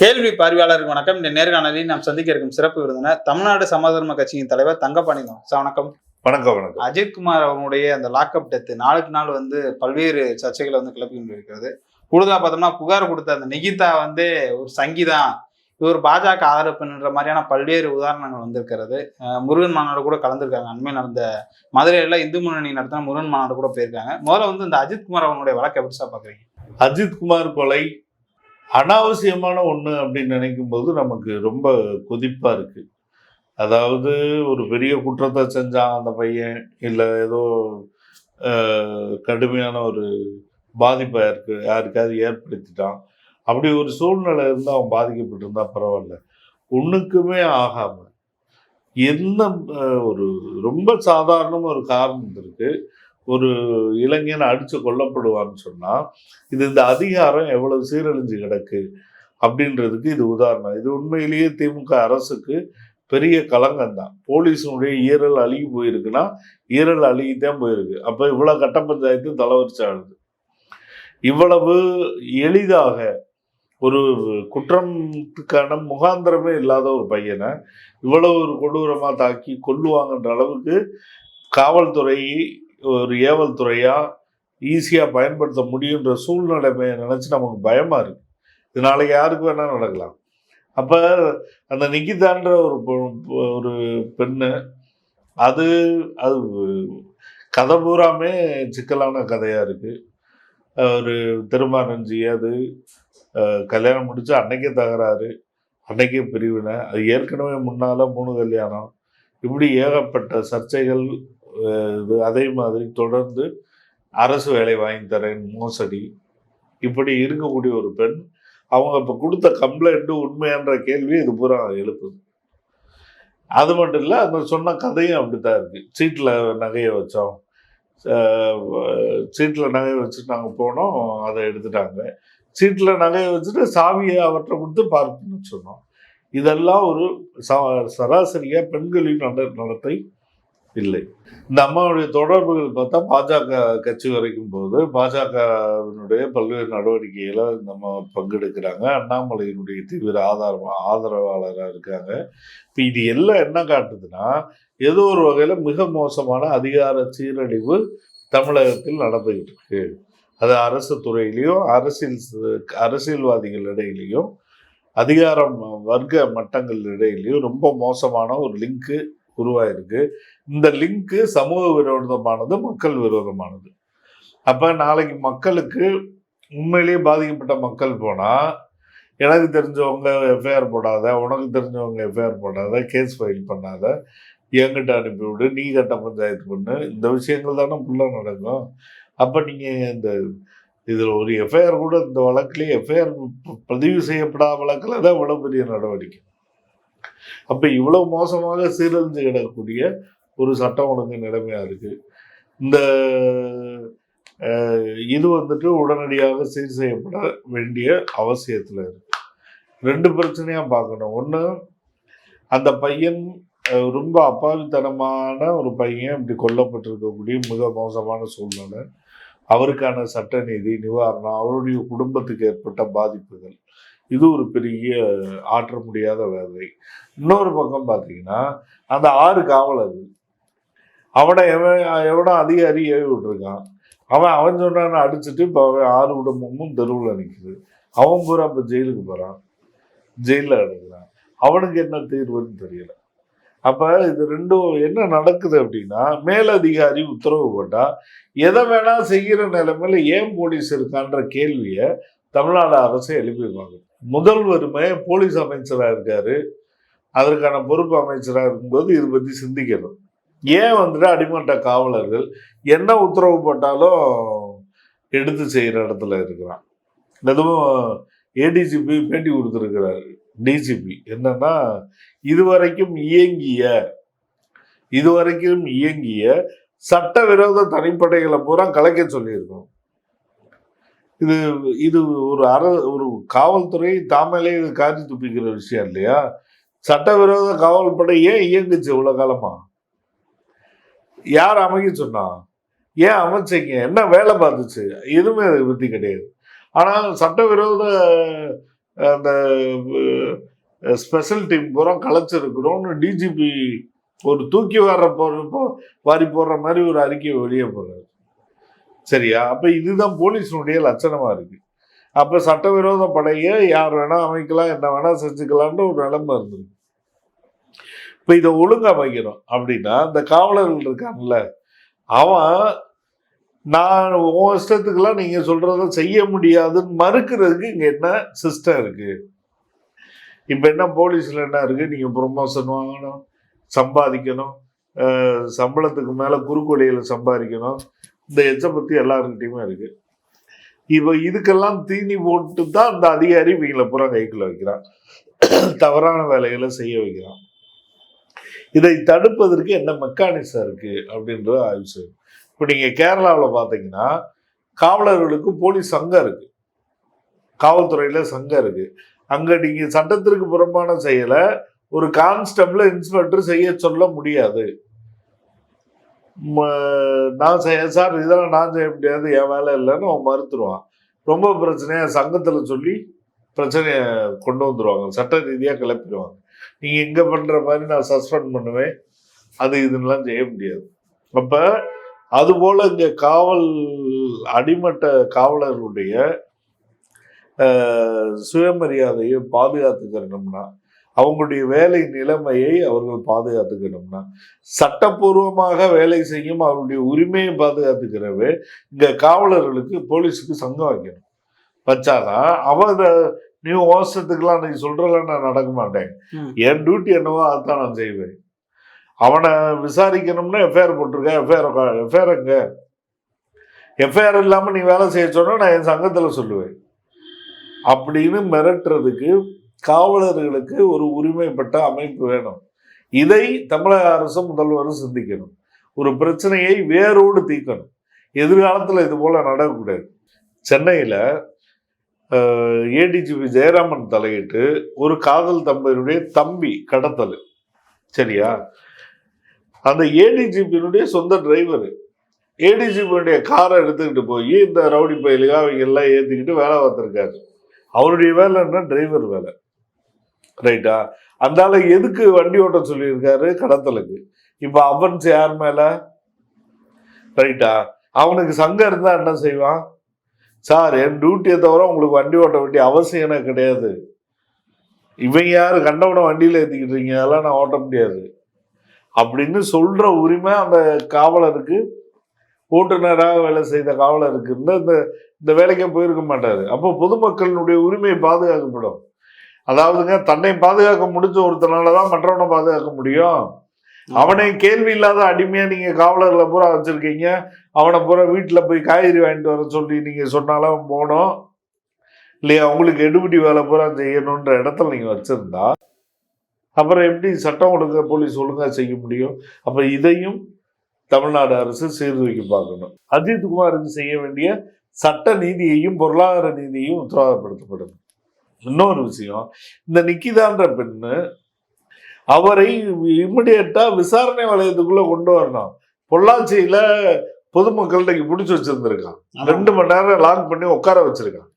கேள்வி பார்வையாளருக்கு வணக்கம். இந்த நேர்காணலில் நாம் சந்திக்க இருக்கும் சிறப்பு விருந்தினர் தமிழ்நாடு சமாதான கட்சியின் தலைவர் தங்கப்பாணி சார் வணக்கம். வணக்கம் வணக்கம். அஜித்குமார் அவர்களுடைய அந்த லாக்அப் டெத்து நாளுக்கு நாள் வந்து பல்வேறு சர்ச்சைகளை வந்து கிளப்பி கொண்டிருக்கிறது. கூடுதலா பார்த்தோம்னா புகார் கொடுத்த அந்த நிகிதா வந்து ஒரு சங்கிதான். இவர் பாஜக ஆதரவு பெண்ணுன்ற மாதிரியான பல்வேறு உதாரணங்கள் வந்திருக்கிறது. முருகன் மாநாடு கூட கலந்துருக்காங்க. அண்மையில் நடந்த மதுரையில இந்து முன்னணி நடத்தின முருகன் மாநாடு கூட போயிருக்காங்க. முதல்ல வந்து இந்த அஜித்குமார் அவங்களுடைய வழக்கை எப்படி சார் பாக்குறீங்க அஜித்குமார் கொலை அனாவசியமான ஒன்று அப்படின்னு நினைக்கும் போது நமக்கு ரொம்ப கொதிப்பாக இருக்குது அதாவது ஒரு பெரிய குற்றத்தை செஞ்சான் அந்த பையன் இல்லை ஏதோ கடுமையான ஒரு பாதிப்பை யாருக்கு யாருக்காவது ஏற்படுத்திட்டான். அப்படி ஒரு சூழ்நிலை இருந்து அவன் பாதிக்கப்பட்டிருந்தா பரவாயில்ல. ஒன்றுக்குமே ஆகாமல் என்ன ஒரு ரொம்ப சாதாரணமாக ஒரு காரணம் இருக்குது ஒரு இளைஞன் அடித்து கொல்லப்படுவான்னு சொன்னால் இது இந்த அதிகாரம் எவ்வளவு சீரழிஞ்சு கிடக்கு அப்படின்றதுக்கு இது உதாரணம். இது உண்மையிலேயே திமுக அரசுக்கு பெரிய களங்கம் தான். போலீஸினுடைய ஈரல் அழுகி போயிருக்குன்னா ஈரல் அழுகித்தான் போயிருக்கு. அப்போ இவ்வளோ கட்ட பஞ்சாயத்து தலைவரிச்சு ஆளுது இவ்வளவு எளிதாக ஒரு குற்றத்துக்கான முகாந்திரமே இல்லாத ஒரு பையனை இவ்வளவு ஒரு கொடூரமாக தாக்கி கொல்லுவாங்கன்ற அளவுக்கு காவல்துறை ஒரு ஏவல் துறையாக ஈஸியாக பயன்படுத்த முடியுன்ற சூழ்நிலைமையை நினச்சி நமக்கு பயமாக இருக்கு. இது நாளைக்கு யாருக்கு வேணால் நடக்கலாம். அப்போ அந்த நிக்கிதான்ற ஒரு பொ- ஒரு பெண்ணு அது அது கதை பூராமே சிக்கலான கதையாக இருக்குது ஒரு திருமணஞ்சி அது கல்யாணம் முடித்து அன்னைக்கே தகராறு அன்னைக்கே பிரிவினை அது ஏற்கனவே முன்னால் மூணு கல்யாணம் இப்படி ஏகப்பட்ட சர்ச்சைகள் அதே மாதிரி தொடர்ந்து அரசு வேலை வாங்கி தரேன் மோசடி. இப்படி இருக்கக்கூடிய ஒரு பெண் அவங்க இப்போ கொடுத்த கம்ப்ளைண்ட்டு உண்மையான்ற கேள்வி இது பூரா எழுப்புது. அது மட்டும் இல்லை அந்த சொன்ன கதையும் அப்படி தான் இருக்குது சீட்டில் நகையை வச்சோம். சீட்டில் நகையை வச்சுட்டு நாங்கள் போனோம் அதை எடுத்துட்டாங்க. சீட்டில் நகையை வச்சுட்டு சாவியை அவற்றை கொடுத்து பார்த்துன்னு சொன்னோம். இதெல்லாம் ஒரு ச- பெண்களின் நட நடத்தை. இல்லை. இந்த அம்மாவுடைய தொடர்புகள் பார்த்தா பாஜக கட்சி வரைக்கும் போது பாஜகவினுடைய பல்வேறு நடவடிக்கைகளை இந்த அம்மா பங்கெடுக்கிறாங்க. அண்ணாமலையினுடைய தீவிர ஆதார ஆதரவாளராக இருக்காங்க. இப்போ இது எல்லாம் என்ன காட்டுதுன்னா ஏதோ ஒரு வகையில் மிக மோசமான அதிகார சீரழிவு தமிழகத்தில் நடந்துகிட்டு இருக்கு. அது அரசு துறையிலையும் அரசியல் அரசியல்வாதிகள் இடையிலையும் அதிகாரம் வர்க்க மட்டங்கள் இடையிலையும் ரொம்ப மோசமான ஒரு லிங்க்கு உருவாயிருக்கு. இந்த லிங்க்கு சமூக விரோதமானது மக்கள் விரோதமானது. அப்போ நாளைக்கு மக்களுக்கு உண்மையிலேயே பாதிக்கப்பட்ட மக்கள் போனால் எனக்கு தெரிஞ்சவங்க எஃப்ஐஆர் போடாத உனக்கு தெரிஞ்சவங்க எஃப்ஐஆர் போடாத கேஸ் ஃபைல் பண்ணாத என்கிட்ட அனுப்பிவிடு நீ கட்ட பஞ்சாயத்து பண்ணு இந்த விஷயங்கள் தானே ஃபுல்லாக நடக்கும். அப்போ நீங்கள் இந்த இதில் ஒரு எஃப்ஐஆர் கூட இந்த வழக்குலேயே எஃப்ஐஆர் பதிவு செய்யப்படாத வழக்கில் தான் இவ்வளோ பெரிய நடவடிக்கை. அப்போ இவ்வளோ மோசமாக சீரழிஞ்சு கிடக்கக்கூடிய ஒரு சட்டம் ஒழுங்கு நிலைமையாக இருக்குது இந்த இது வந்துட்டு உடனடியாக சீர் செய்யப்பட வேண்டிய அவசியத்தில் இருக்கு. ரெண்டு பிரச்சனையாக பார்க்கணும். ஒன்று அந்த பையன் ரொம்ப அப்பாவித்தனமான ஒரு பையன் இப்படி கொல்லப்பட்டிருக்கக்கூடிய மிக மோசமான சூழ்நிலை. அவருக்கான சட்ட நீதி நிவாரணம் அவருடைய குடும்பத்துக்கு ஏற்பட்ட பாதிப்புகள் இது ஒரு பெரிய ஆற்ற முடியாத வேலை. இன்னொரு பக்கம் பார்த்தீங்கன்னா அந்த ஆறு காவலர்கள். அவனை எவன் எவனோ அதிகாரி ஏவி விட்டுருக்கான். அவன் அவன் சொன்னான்னு அடிச்சுட்டு இப்போ அவன் ஆறு குடும்பமும் தெருவில் நிற்குது அவன் பூரா இப்போ ஜெயிலுக்கு போகிறான் ஜெயிலில் எடுக்கிறான் அவனுக்கு என்ன தீர்வுன்னு தெரியல. அப்போ இது ரெண்டும் என்ன நடக்குது அப்படின்னா மேலதிகாரி உத்தரவு போட்டால் எதை வேணால் செய்கிற நிலைமையில ஏன் போலீஸ் இருக்கான்ற கேள்வியை தமிழ்நாடு அரசு எழுப்பியிருக்காங்க முதல்வருமே போலீஸ் அமைச்சராக இருக்காரு. அதற்கான பொறுப்பு அமைச்சராக இருக்கும்போது இதை பற்றி சிந்திக்கணும். ஏன் வந்துட்டு அடிமட்ட காவலர்கள் என்ன உத்தரவு போட்டாலும் எடுத்து செய்கிற இடத்துல இருக்கிறான். எதுவும் ஏடிஜிபி பேட்டி கொடுத்துருக்கிறாரு. டிஜிபி என்னன்னா இதுவரைக்கும் இயங்கிய இதுவரைக்கும் இயங்கிய சட்டவிரோத தனிப்படைகளை பூரா கலைக்க சொல்லியிருக்கோம். இது இது ஒரு அர ஒரு காவல்துறை தாமலே இது காரி துப்பிக்கிற விஷயம் இல்லையா? சட்டவிரோத காவல்படை ஏன் இயங்குச்சு இவ்வளோ காலமா? யார் அமைக்க சொன்னா? ஏன் அமைச்சீங்க? என்ன வேலை பார்த்துச்சு? எதுவுமே அதை பத்தி கிடையாது. ஆனால் சட்டவிரோத அந்த ஸ்பெஷல் டீம் பூரா கலைச்சிருக்கிறோம்னு டிஜிபி ஒரு தூக்கி வர போறப்போ வாரி போடுற மாதிரி ஒரு அறிக்கையை வெளியே போகிறார் சரியா? அப்போ இதுதான் போலீஸினுடைய லட்சணமாக இருக்குது அப்போ சட்டவிரோத படையை யார் வேணால் அமைக்கலாம் என்ன வேணால் செஞ்சுக்கலான்ற ஒரு நிலைமை இருந்திருக்கு. இப்போ இதை ஒழுங்கு வைக்கிறோம் அப்படின்னா இந்த காவலர்கள் இருக்கான்ல அவன் நான் உன் இஷ்டத்துக்கெல்லாம் நீங்கள் சொல்கிறத செய்ய முடியாதுன்னு மறுக்கிறதுக்கு இங்கே என்ன சிஸ்டம் இருக்குது இப்போ என்ன போலீஸில் என்ன இருக்குது நீங்கள் ப்ரொமோஷன் வாங்கணும் சம்பாதிக்கணும் சம்பளத்துக்கு மேலே குறுக்கொலியில சம்பாதிக்கணும் இந்த எச்ச பற்றி எல்லாருக்கிட்டையுமே இருக்குது இப்போ இதுக்கெல்லாம் தீனி போட்டு தான் இந்த அதிகாரி இவங்களை பூரா கைக்குள்ள வைக்கிறான். தவறான வேலைகளை செய்ய வைக்கிறான். இதை தடுப்பதற்கு என்ன மெக்கானிசம் இருக்குது அப்படின்றத ஆய்வு செய்யும். இப்போ நீங்கள் கேரளாவில் பார்த்தீங்கன்னா காவலர்களுக்கு போலீஸ் சங்கம் இருக்குது காவல்துறையில் சங்கம் இருக்குது அங்கே நீங்கள் சட்டத்திற்கு புறம்பான செயலை ஒரு கான்ஸ்டபிளை இன்ஸ்பெக்டர் செய்ய சொல்ல முடியாது. நான் செய்ய சார் இதெல்லாம் நான் செய்ய முடியாது என் வேலை இல்லைன்னு அவன் மறுத்துருவான். ரொம்ப பிரச்சனையாக சங்கத்தில் சொல்லி பிரச்சனையை கொண்டு வந்துடுவாங்க சட்ட ரீதியாக கிளப்பிடுவாங்க. நீங்கள் இங்கே பண்ணுற மாதிரி நான் சஸ்பெண்ட் பண்ணுவேன். அது இதுன்னெலாம் செய்ய முடியாது. அப்போ அதுபோல் இங்கே காவல் அடிமட்ட காவலர்களுடைய சுயமரியாதையை பாதுகாத்துக்கணும்னா அவங்களுடைய வேலை நிலைமையை அவர்கள் பாதுகாத்துக்கணும்னா சட்டப்பூர்வமாக வேலை செய்யும் அவருடைய உரிமையை பாதுகாத்துக்கிறவே இங்க காவலர்களுக்கு போலீஸுக்கு சங்கம் வைக்கணும். வச்சாதான் அவன் நீ ஓசத்துக்கெல்லாம் நீ சொல்றலாம் நான் நடக்க மாட்டேன். என் டியூட்டி என்னவோ அதான் நான் செய்வேன். அவனை விசாரிக்கணும்னா எஃப்ஐஆர் போட்டிருக்க எஃப்ஐஆர் எஃப்ஐஆர் எங்க? எஃப்ஐஆர் இல்லாம நீ வேலை செய்ய சொன்னா நான் என் சங்கத்துல சொல்லுவேன். அப்படின்னு மிரட்டுறதுக்கு காவலர்களுக்கு ஒரு உரிமைப்பட்ட அமைப்பு வேணும். இதை தமிழக அரசும் முதல்வரும் சிந்திக்கணும். ஒரு பிரச்சனையை வேரோடு தீர்க்கணும். எதிர்காலத்தில் இது போல நடக்கக்கூடாது. சென்னையில் ஏடிஜிபி ஜெயராமன் தலையிட்டு ஒரு காதல் தம்பதியினுடைய தம்பி கடத்தல். சரியா? அந்த ஏடிஜிபியினுடைய சொந்த டிரைவர் ஏடிஜிபியுடைய காரை எடுத்துக்கிட்டு போய் இந்த ரவுடி பயிலுக்கு அவங்க எல்லாம் ஏற்றிக்கிட்டு வேலை பார்த்துருக்காரு. அவருடைய வேலை என்ன? டிரைவர் வேலை. ரைட்டா அதனால எதுக்கு வண்டி ஓட்ட சொல்லியிருக்காரு கடத்தலுக்கு? இப்போ அவன்ஸ் யார் மேல? ரைட்டா அவனுக்கு சங்கம் இருந்தா என்ன செய்வான்? சார் என் டியூட்டியை தவிர உங்களுக்கு வண்டி ஓட்ட வேண்டிய அவசியம் எனக்கு கிடையாது. இவங்க யாரு? கண்டவன வண்டியில் ஏத்திக்கிட்டீங்க அதெல்லாம் நான் ஓட்ட முடியாது. அப்படின்னு சொல்ற உரிமை அந்த காவலருக்கு ஓட்டுநராக வேலை செய்த காவலருக்கு. இந்த இந்த வேலைக்கே போயிருக்க மாட்டாரு. அப்போ பொதுமக்களினுடைய உரிமை பாதுகாக்கப்படும். அதாவதுங்க தன்னை பாதுகாக்க முடிஞ்ச ஒருத்தனால தான் மற்றவனை பாதுகாக்க முடியும். அவனை கேள்வி இல்லாத அடிமையா நீங்க காவலர்ல பூரா வச்சிருக்கீங்க. அவனை பூரா வீட்டுல போய் காய்கறி வாங்கிட்டு வர சொல்லி நீங்க சொன்னாலும் போனோம் இல்லையா உங்களுக்கு எடுபடி வேலை பூரா செய்யணுன்ற இடத்துல நீங்க வச்சிருந்தா அப்புறம் எப்படி சட்டம் ஒழுங்கா போலீஸ் ஒழுங்கா செய்ய முடியும்? அப்ப இதையும் தமிழ்நாடு அரசு சீர்தூக்கி பார்க்கணும். அஜித்குமாருக்கு செய்ய வேண்டிய சட்ட நீதியையும் பொருளாதார நீதியையும் உத்தரவாதப்படுத்தப்படும் இன்னொரு விஷயம் இந்த நிக்கிதான்ற பெண்ணு அவரை இமிடியட்டா விசாரணை வளையத்துக்குள்ள கொண்டு வரணும். பொள்ளாச்சியில பொதுமக்கள் இன்னைக்கு பிடிச்சி வச்சிருந்திருக்கான். ரெண்டு மணி நேரம் லாக் பண்ணி உட்கார வச்சிருக்கான்.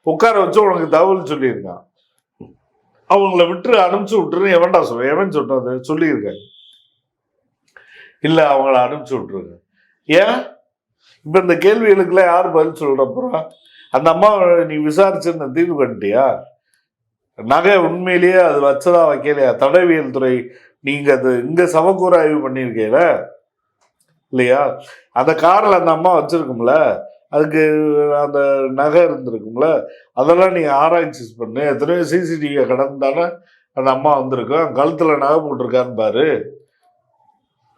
உட்கார வச்சு உனக்கு தகவல் சொல்லியிருக்கான். அவங்கள விட்டு அனுப்பிச்சு விட்டுரு எவன்டா சொல்ல எவன் சொன்னது சொல்லியிருக்காங்க இல்ல அவங்கள அனுப்பிச்சு விட்டுருங்க. ஏன்? இப்ப இந்த கேள்விகளுக்கெல்லாம் யார் பதில் சொல்றப்போ அந்த அம்மா நீ விசாரிச்சு தீர்வு கண்டியா? நகை உண்மையிலேயே அது வச்சதா வைக்கலையா? தடவியல் துறை நீங்க அது இங்க சமக்கூற ஆய்வு பண்ணியிருக்கீல? இல்லையா? அந்த காரில் அந்த அம்மா வச்சிருக்கும்ல? அதுக்கு அந்த நகை இருந்திருக்கும்ல? அதெல்லாம் நீங்கள் ஆராய்ச்சி பண்ணு. எத்தனையோ சிசிடிவியை கடந்தானே அந்த அம்மா வந்திருக்கும். கழுத்தில் நகை போட்டிருக்கான்னு பாரு.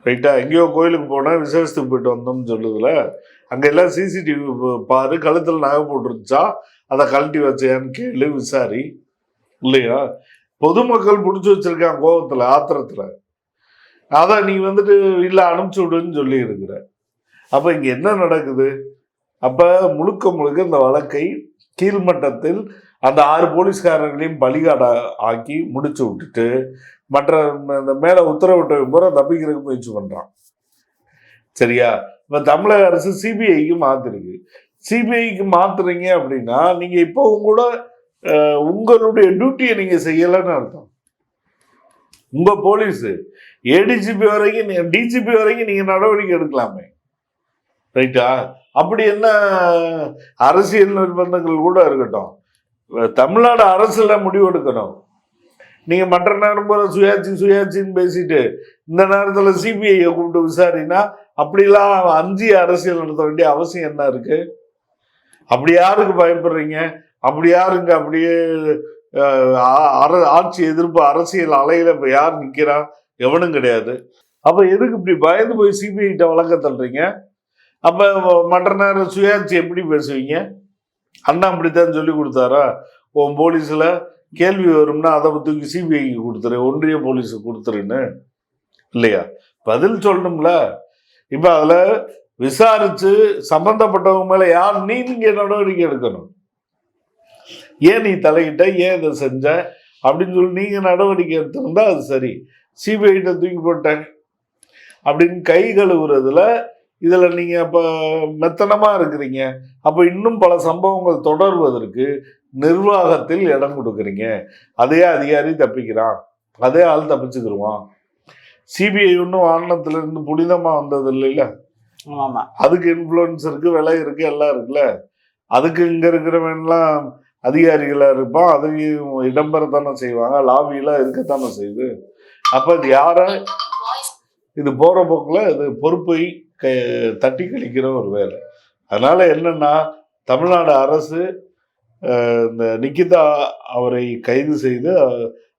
ரைட்டாக எங்கேயோ கோயிலுக்கு போனால் விசேஷத்துக்கு போயிட்டு வந்தோம்னு சொல்லுதுல அங்கே எல்லாம் சிசிடிவி பாரு கழுத்தில் நகை போட்டுருந்துச்சா? அதை கழட்டி வச்சேன்னு கேளு விசாரி. இல்லையா? பொதுமக்கள் பிடிச்சி வச்சிருக்கான் கோபத்தில் ஆத்திரத்தில். அதான் நீ வந்துட்டு இல்லை அனுப்பிச்சி விடுன்னு சொல்லி இருக்கிற அப்போ இங்கே என்ன நடக்குது? அப்போ முழுக்க முழுக்க இந்த வழக்கை கீழ்மட்டத்தில் அந்த ஆறு போலீஸ்காரர்களையும் பலிகாடா ஆக்கி முடிச்சு விட்டுட்டு மற்ற இந்த மேலே உத்தரவிட்ட பூரா தப்பிக்கிறதுக்கு முயற்சி பண்ணுறான் சரியா? இப்போ தமிழக அரசு சிபிஐக்கு மாத்திருக்கு. சிபிஐக்கு மாத்துறீங்க அப்படின்னா நீங்கள் இப்போ கூட உங்களுடைய டியூட்டியை நீங்கள் செய்யலைன்னு அர்த்தம். உங்கள் போலீஸு. ஏடிஜிபி வரைக்கும் நீங்கள் டிஜிபி வரைக்கும் நீங்கள் நடவடிக்கை எடுக்கலாமே. ரைட்டா அப்படி என்ன அரசியல் நிர்பந்தங்கள் கூட இருக்கட்டும். தமிழ்நாடு அரசுல முடிவு எடுக்கணும். மற்ற நேரம் போல சுயாட்சி சுயாட்சின்னு பேசிட்டு இந்த நேரத்தில் சிபிஐயை கூப்பிட்டு விசாரினா அப்படிலாம் அஞ்சு அரசியல் நடத்த வேண்டிய அவசியம் என்ன இருக்கு? அப்படி யாருக்கு பயப்படுறீங்க? அப்படி யாருங்க அப்படியே ஆட்சி எதிர்ப்பு அரசியல் அலையில இப்போ யார் நிக்கிறா? எவனும் கிடையாது. அப்போ எதுக்கு இப்படி பயந்து போய் சிபிஐ கிட்ட வழக்க தள்ளுறீங்க? அப்போ மற்ற நேரம் சுயாட்சி எப்படி பேசுவீங்க? அண்ணா அப்படித்தான் சொல்லி கொடுத்தாரா? உன் போலீஸில் கேள்வி வரும்னா அதை தூக்கி சிபிஐக்கு கொடுத்துரு ஒன்றிய போலீஸுக்கு கொடுத்துருன்னு. இல்லையா? பதில் சொல்லணும்ல. இப்போ அதில் விசாரித்து சம்மந்தப்பட்டவங்க மேலே யார் நீ நீங்க நடவடிக்கை எடுக்கணும்? ஏன் நீ தலையிட்ட ஏன் இதை செஞ்ச? அப்படின்னு சொல்லி நீங்கள் நடவடிக்கை எடுத்திருந்தா அது சரி. சிபிஐட்ட தூக்கி போட்டேன். அப்படின்னு கை கழுவுறதுல இதுல நீங்க அப்ப மெத்தனமா இருக்கிறீங்க. அப்ப இன்னும் பல சம்பவங்கள் தொடர்வதற்கு நிர்வாகத்தில் இடம் கொடுக்குறீங்க. அதே அதிகாரி தப்பிக்கிறான். அதே ஆள் தப்பிச்சுக்கிருவான். சிபிஐ ஒன்றும் ஆணத்துல இருந்து புனிதமா வந்தது இல்லைல்ல? அதுக்கு இன்ஃப்ளூயன்ஸ் இருக்கு விலை இருக்கு எல்லாம் இருக்குல்ல? அதுக்கு இங்க இருக்கிறவன்லாம் அதிகாரிகளா இருப்பான். அதையும் இடம்பெறத்தானே செய்வாங்க. லாபியெல்லாம் இருக்கத்தானே செய்யுது. அப்ப இது யார? இது போற போக்குல இது பொறுப்பை தட்டி கழிக்கிற ஒரு வேலை. அதனால் என்னென்னா தமிழ்நாடு அரசு இந்த நிக்கிதா அவரை கைது செய்து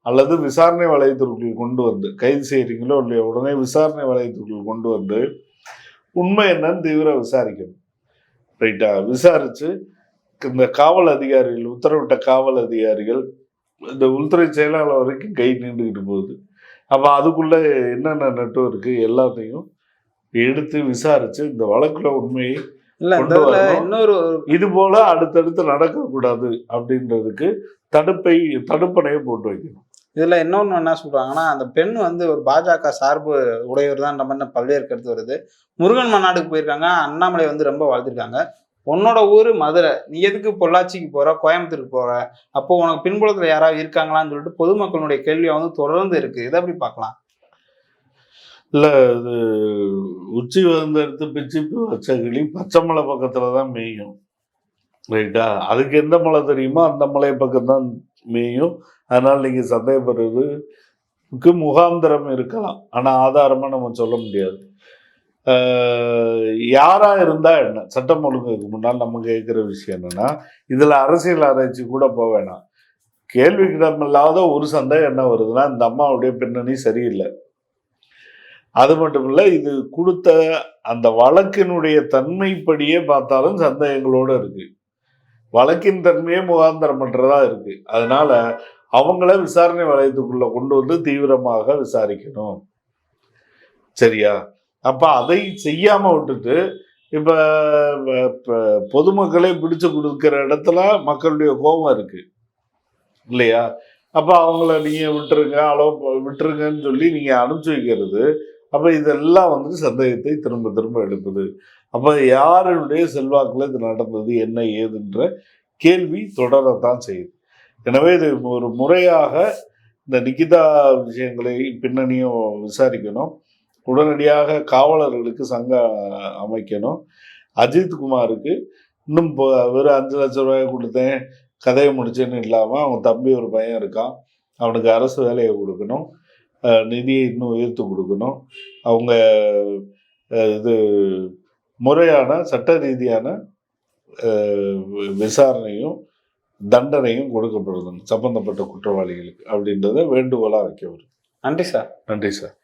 அல்லது விசாரணை வளையத்திற்குள் கொண்டு வந்து கைது செய்கிறீங்களோ இல்லையோ உடனே விசாரணை வளையத்திற்குள் கொண்டு வந்து உண்மை என்னன்னு தீவிர விசாரிக்கணும். ரைட்டா? விசாரித்து இந்த காவல் அதிகாரிகள் உத்தரவிட்ட காவல் அதிகாரிகள் இந்த உள்துறை செயலாளர் வரைக்கும் கை நீண்டுக்கிட்டு போகுது. அப்போ அதுக்குள்ளே என்னென்ன நெட்வொர்க்கு எல்லாத்தையும் எடுத்து விசாரிச்சு இந்த வழக்குல உண்மையை. இன்னொரு இது போல அடுத்தடுத்து நடக்கக்கூடாது அப்படின்றதுக்கு தடுப்பை தடுப்பணையை போட்டு வைக்கணும். இதுல இன்னொன்னு என்ன சொல்றாங்கன்னா அந்த பெண் வந்து ஒரு பாஜக சார்பு உடையவர் தான் நம்ம பல்வேறு கருத்து வருது. முருகன் மாநாடுக்கு போயிருக்காங்க அண்ணாமலை வந்து ரொம்ப வாழ்த்திருக்காங்க. உன்னோட ஊரு மதுரை நீ எதுக்கு பொள்ளாச்சிக்கு போற கோயம்புத்தூருக்கு போற? அப்போ உனக்கு பின்புலத்துல யாராவது இருக்காங்களான்னு சொல்லிட்டு பொதுமக்களுடைய கேள்வியா வந்து தொடர்ந்து இருக்கு. இதை எப்படி பார்க்கலாம்? இல்லை இது உச்சி வந்து எடுத்து பிச்சு வச்ச கிளி பச்சை மலை பக்கத்தில் தான் மேயும். ரைட்டா அதுக்கு எந்த மலை தெரியுமோ அந்த மலை பக்கம்தான் மேயும். அதனால் நீங்கள் சந்தேகப்படுறதுக்கு முகாந்திரம் இருக்கலாம். ஆனால் ஆதாரமாக நம்ம சொல்ல முடியாது. யாராக இருந்தால் என்ன? சட்டம் ஒழுங்குக்கு முன்னால் நம்ம கேட்குற விஷயம் என்னன்னா இதில் அரசியல் ஆராய்ச்சி கூட போக வேணாம். கேள்விக்கிடமில்லாத ஒரு சந்தேகம் என்ன வருதுன்னா இந்த அம்மாவுடைய பின்னணி சரியில்லை. அது மட்டும் இல்லை இது கொடுத்த அந்த வழக்கினுடைய தன்மைப்படியே பார்த்தாலும் சந்தேகங்களோட இருக்கு. வழக்கின் தன்மையே முகாந்திரமற்றதா இருக்கு. அதனால அவங்கள விசாரணை வளையத்துக்குள்ள கொண்டு வந்து தீவிரமாக விசாரிக்கணும். சரியா? அப்ப அதை செய்யாம விட்டுட்டு இப்ப பொதுமக்களே பிடிச்சு கொடுக்குற இடத்துல மக்களுடைய கோபம் இருக்கு. இல்லையா? அப்ப அவங்கள நீங்க விட்டுருங்க அளவு விட்டுருங்கன்னு சொல்லி நீங்க அனுப்பிச்சு வைக்கிறது அப்போ இதெல்லாம் வந்து சந்தேகத்தை திரும்ப திரும்ப எழுப்புது. அப்போ யாருடைய செல்வாக்கில் இது நடந்தது என்ன ஏதுன்ற கேள்வி தொடரத்தான் செய்யுது. எனவே இது ஒரு முறையாக இந்த நிகிதா விஷயங்களை பின்னணியும் விசாரிக்கணும். உடனடியாக காவலர்களுக்கு சங்கம் அமைக்கணும். அஜித் குமாருக்கு இன்னும் இப்போ வெறும் அஞ்சு லட்சம் ரூபாய் கொடுத்தேன் கதையை முடிச்சேன்னு இல்லாமல் அவன் தம்பி ஒரு பையன் இருக்கான். அவனுக்கு அரசு வேலையை கொடுக்கணும். நிதியை இன்னும் உயர்த்து கொடுக்கணும். அவங்க இது முறையான சட்ட ரீதியான விசாரணையும் தண்டனையும் கொடுக்கப்படணும். சம்பந்தப்பட்ட குற்றவாளிகளுக்கு அப்படின்றத வேண்டுகோளாக வைக்க வரும். நன்றி சார். நன்றி சார்.